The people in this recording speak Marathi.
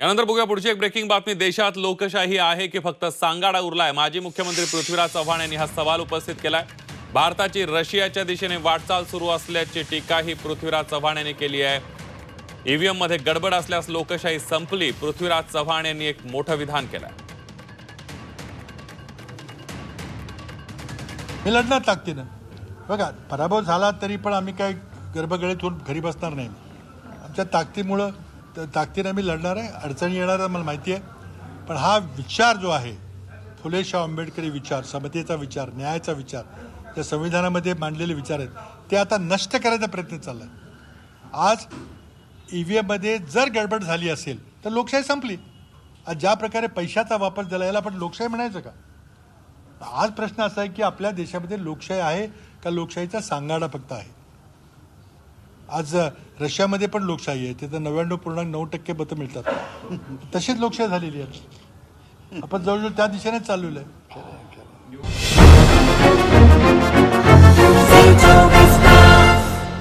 यानंतर बघूया पुढची एक ब्रेकिंग बातमी. देशात लोकशाही आहे की फक्त सांगाडा उरलाय? माजी मुख्यमंत्री पृथ्वीराज चव्हाण यांनी हा सवाल उपस्थित केलाय. भारताची रशियाच्या दिशेने वाटचाल सुरू असल्याची टीकाही पृथ्वीराज चव्हाण यांनी केली आहे. ईव्हीएममध्ये गडबड असल्यास लोकशाही संपली. पृथ्वीराज चव्हाण यांनी एक मोठं विधान केलंय. मी लढणार ताकदीनं बघा पराभव झाला तरी पण आम्ही काय गर्भगळीत होऊन घरी बसणार नाही. आमच्या ताकदीमुळं ताकदीने आम्ही लढणार आहे. अडचणी येणार आहे मला माहिती आहे. पण हा विचार जो आहे फुले शाह आंबेडकरी विचार समतेचा विचार न्यायाचा विचार त्या संविधानामध्ये मांडलेले विचार आहेत ते आता नष्ट करायचा प्रयत्न चालला आहे आज ई व्ही एममध्ये जर गडबड झाली असेल तर लोकशाही संपली. आज ज्या प्रकारे पैशाचा वापर झाला याला आपण लोकशाही म्हणायचं का? आज प्रश्न असा आहे की आपल्या देशामध्ये लोकशाही आहे का लोकशाहीचा सांगाडा फक्त आहे? आज रशियामध्ये पण लोकशाही आहे. तिथं नव्याण्णव पूर्णांक नऊ टक्के मतं मिळतात. तशीच लोकशाही झालेली आहे. आपण जवळजवळ त्या दिशेनेच चाललेलो आहे.